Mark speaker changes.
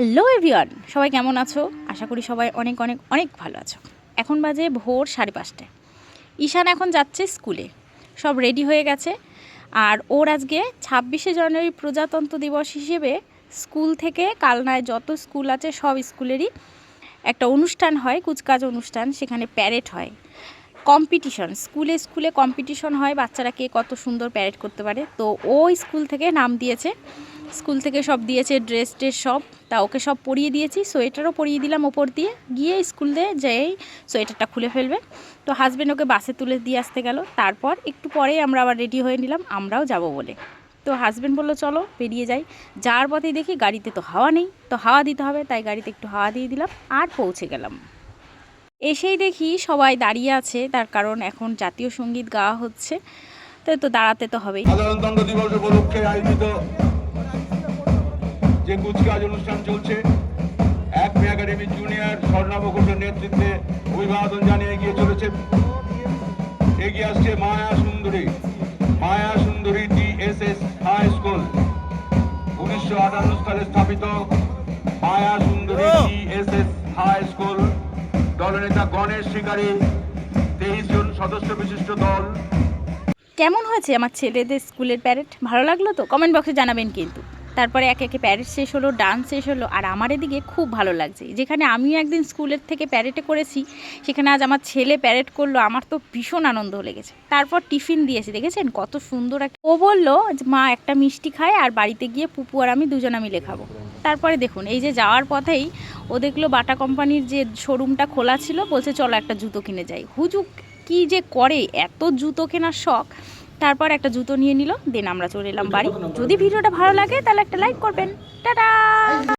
Speaker 1: Hello everyone সবাই কেমন আছো? আশা করি সবাই অনেক অনেক অনেক ভালো আছো। এখন বাজে ভোর সাড়ে পাঁচটায়। ঈশান এখন যাচ্ছে স্কুলে। সব রেডি হয়ে গেছে। আর ওর আজকে ছাব্বিশে জানুয়ারি প্রজাতন্ত্র দিবস হিসেবে স্কুল থেকে কালনায় যত স্কুল আছে, সব স্কুলেরই একটা অনুষ্ঠান হয়, কুচকাজ অনুষ্ঠান। সেখানে প্যারেড হয়। কম্পিটিশন স্কুলে স্কুলে কম্পিটিশন হয়। বাচ্চারা কে কত সুন্দর প্যারেড করতে পারে। তো ও স্কুল থেকে নাম দিয়েছে স্কুল থেকে সব দিয়েছে ড্রেস ট্রেস সব, তা ওকে সব পরিয়ে দিয়েছি, সোয়েটারও পরিয়ে দিলাম ওপর দিয়ে, গিয়ে স্কুলে যেয়েই সোয়েটারটা খুলে ফেলবে। তো হাজব্যান্ড ওকে বাসে তুলে দিয়ে আসতে গেল, তারপর একটু পরেই আমরা আবার রেডি হয়ে নিলাম, আমরাও যাব বলে। তো হাজব্যান্ড বলল, চলো বেরিয়ে যাই। যাওয়ার পথেই দেখি গাড়িতে তো হাওয়া নেই, তো হাওয়া দিতে হবে, তাই গাড়িতে একটু হাওয়া দিয়ে দিলাম, আর পৌঁছে গেলাম। এসেই দেখি সবাই দাঁড়িয়ে আছে, তার কারণ এখন জাতীয় সংগীত গাওয়া হচ্ছে, তো দাঁড়াতে তো হবেই।
Speaker 2: সাধারণতন্ত্র দিবস উপলক্ষে আয়োজিত যে কুচকাজ অনুষ্ঠান চলছে এক মে একাডেমি জুনিয়র স্বর্ণাভ ঘোষের নেতৃত্বে অভিবাদন জানিয়ে এগিয়ে চলেছে। এগিয়ে আসছে মায়া সুন্দরী মায়া সুন্দরী ডিএসএস হাই স্কুল। উনিশশো আটান্ন সালে স্থাপিত মায়া সুন্দরী ডিএসএস হাই স্কুল। দলনেতা গণেশ শিকারী তেইশ জন সদস্য বিশিষ্ট দল।
Speaker 1: কেমন হয়েছে আমার ছেলেদের স্কুলের প্যারেড ভালো লাগল তো? কমেন্ট বক্সে জানাবেন কিন্তু। তারপরে একে একে প্যারেড শেষ হলো, ডান্স শেষ হলো, আর আমার এদিকে খুব ভালো লাগছে। যেখানে আমিও একদিন স্কুলের থেকে প্যারেডে করেছি, সেখানে আজ আমার ছেলে প্যারেড করল, আমার তো ভীষণ আনন্দ লেগেছে। তারপর টিফিন দিয়েছে, দেখেছেন? কত সুন্দর একটা ও বলল মা, একটা মিষ্টি খায় আর বাড়িতে গিয়ে পুপু আর আমি দুজনা মিলে খাব। তারপরে দেখুন, এই যে যাওয়ার পথেই ও দেখল বাটা কোম্পানির যে শোরুমটা খোলা ছিল, বলছে, চলো একটা জুতো কিনে যাই। হুজুক কি যে করে, এত জুতো কেনার শখ। তারপর একটা জুতো নিয়ে নিল দেন আমরা চলে এলাম বাড়ি। যদি ভিডিওটা ভালো লাগে তাহলে একটা লাইক করবেন। টাটা!